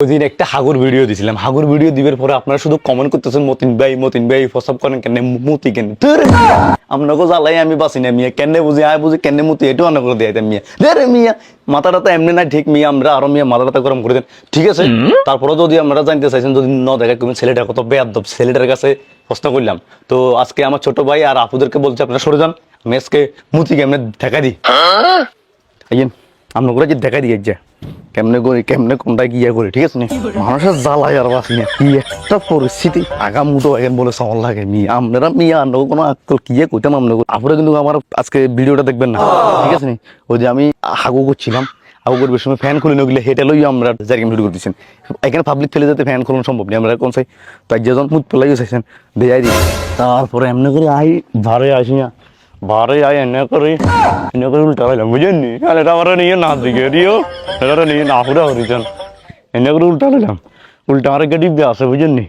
ওইদিন একটা হাগুর ভিডিও দিছিলাম। হাগুর ভিডিও দিবার পরে আপনারা শুধু কমেন্ট করতেছেন মতিন ভাই মতিন ভাই ফসব করেন কেন মতি কেন। আপনাকে জ্বালাই আমি বাসি না মিয়া। কেন বুঝি আয় বুঝি কেন মতি এটাও অনেক করে দিয়ে মিয়া। রে মিয়া! মাথাটা তো এমনি না ঠিক মিয়া আমরা আরও মিয়া মাথাটা গরম করে দেন। ঠিক আছে? তারপরে যদি আপনারা জানতে চাইছেন যদি ন দেখা তুমি ছেলেটা কত বেয়াদব ছেলেটার কাছে প্রশ্ন করলাম। তো আজকে আমার ছোট ভাই আর আপুদেরকে বলছে আপনারা সরে যান। আমি আজকে মুতি কেমনে দেখা দিই। আইয়েন আমরা করে যে দেখা দিয়ে যা কেমনে করি, কেমনে কোনটা গিয়া করি, ঠিক আছে মানুষের জ্বালায় আর বাসি না। কি একটা পরিস্থিতি। আগা মুটো এখন বলে সল লাগে। মি আপনারা মিয়া আনব কোনো আক্কল। কি যে কইতাম আমরা আপনারা কিন্তু আমার আজকে ভিডিওটা দেখবেন না। ঠিক আছে নি? ওই যে আমি হাগু করছিলাম। হাগু করবার সময় ফ্যান খুলে নগলে হেঁটে লই আমরা জায়গা ভিডিও করতেছেন। এখানে পাবলিক ফেলে যেতে ফ্যান খুলুন সম্ভব নেই। আমরা কোন সাই তাই যেজন মুখ পেলাই চাইছেন, দেয়াই দিই। তারপরে এমনি করে আই ভারে আসি না। বারে আয় এনে করে এনে করে উল্টা হইলাম বুঝেন নি আর এটা আমার নিয়ে না দিকে দিও এটা নিয়ে না হুড়া হরিছেন এনে করে উল্টা হইলাম উল্টা আমার একটা ডিব্বে আছে বুঝেন নি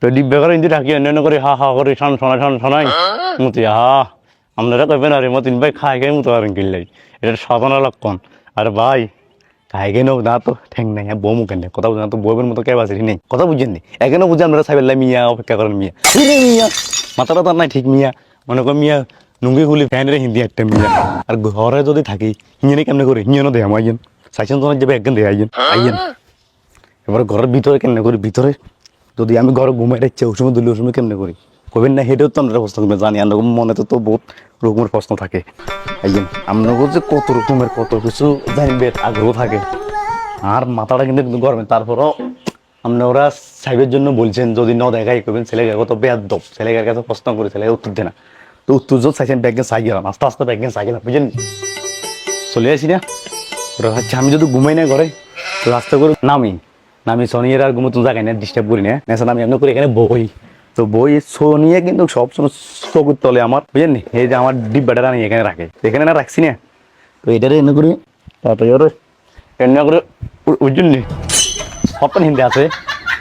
তো ডিব্বে করে ইন্দি থাকি এনে করে হা হা করে শান শোনা শান শোনাই মতি হা আপনারা কইবেন আরে মতিন ভাই খাই খাই মতো আর কিনলাই এটা সাধারণ লক্ষণ আর ভাই খাই নোক না তো ঠেং নাই হ্যাঁ বউ মুখেন কথা বুঝেন তো বউবের মতো কে বাসি নেই কথা বুঝেন নি এখানে বুঝে আমরা সাইবেল্লা মিয়া অপেক্ষা করেন মিয়া মিয়া মাথাটা তো নাই ঠিক মিয়া মনে কর মিয়া নুঙ্গি খুলি ফ্যানের হিন্দি একটা মিয়া আর ঘরে যদি থাকি হিঞ্জনে কেমনে করে? হিঞ্জনও দেয় আমার আইয়েন। সাইছেন তোমার যাবে একজন দেয় আইয়েন? আইয়েন। এবার ঘরের ভিতরে কেমনে করি? ভিতরে যদি আমি ঘরে ঘুমাই রাখছি ওই দিলে ওই কেমনে করি? কবেন না হেঁটেও তো আমরা প্রশ্ন করবেন, জানি আমরা মনে তো তো বহুত রকমের প্রশ্ন থাকে। আইয়েন, আমরা যে কত রকমের কত কিছু জানবে, আগ্রহ থাকে। আর মাথাটা কিন্তু গরমে। তারপরও আমরা ওরা সাহেবের জন্য বলছেন, যদি ন দেখাই করবেন ছেলেকে কত বেয়াদব। ছেলেকে কাছে প্রশ্ন করে, ছেলেকে উত্তর দেয় না উত্তর যত চাইছেন ব্যাগেন চাই আস্তে আস্তে ব্যাগেন চাই বুঝলেন? চলে আসি না? ওরা আমি যদি ঘুমাই না ঘরে রাস্তা করে নামি। নামি আর ঘুমো তুমি জায়গায় না ডিস্টার্ব করি না। নেশা আমি এমনি করে এখানে বই। তো বই কিন্তু তলে আমার, বুঝলেন? এই যে আমার এখানে রাখে। এখানে না রাখছি না? তো এটারে এনে করি, তারপরে ওরে করে হিন্দি আছে।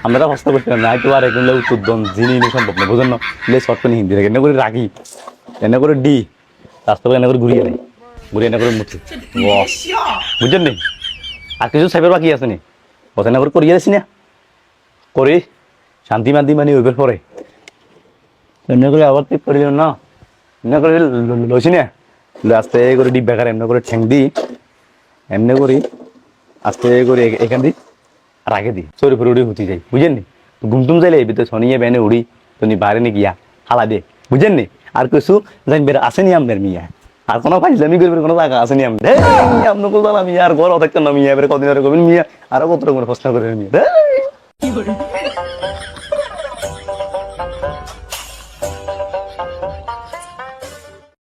আমরা হস্ত করছিলাম না একটু আর এগুলো উত্তর যিনি সম্ভব না বুঝলেন না? হিন্দি করে রাখি। এনে করে ডি রাস্তা এনে করে ঘুরিয়ে নেই ঘুরিয়ে এনে করে মুছি বস বুঝলেন নি আর কিছু সাইবার বাকি আছে নি? কথা না করে করিয়ে দিছি না? করি শান্তি মান্তি মানে ওইবার পরে এমনি করে আবার ঠিক করিল না? এমনি করে লইছি না? আস্তে করে ডিব্বা খারে এমনি করে ঠ্যাং দিই এমনি করি আস্তে করে এখান দিই আর আগে দিই চোরে ফেরে উড়ি হুতি যাই বুঝেন নি ঘুমটুম যাইলে ভিতরে শনিয়ে বেনে উড়ি তো নি বাইরে নি গিয়া হালা দে। বুঝেন নি আর কিছু জানবে আছে আসেনি আমাদের মিয়া আর কোনো ফাইজলামি করবেন কোনো জায়গা আসেনি আমাদের আমি আপনি মিয়া আর ঘর না মিয়া, এবারে কদিন আর করবেন মিয়া, আরও কত রকমের প্রশ্ন করে মিয়া।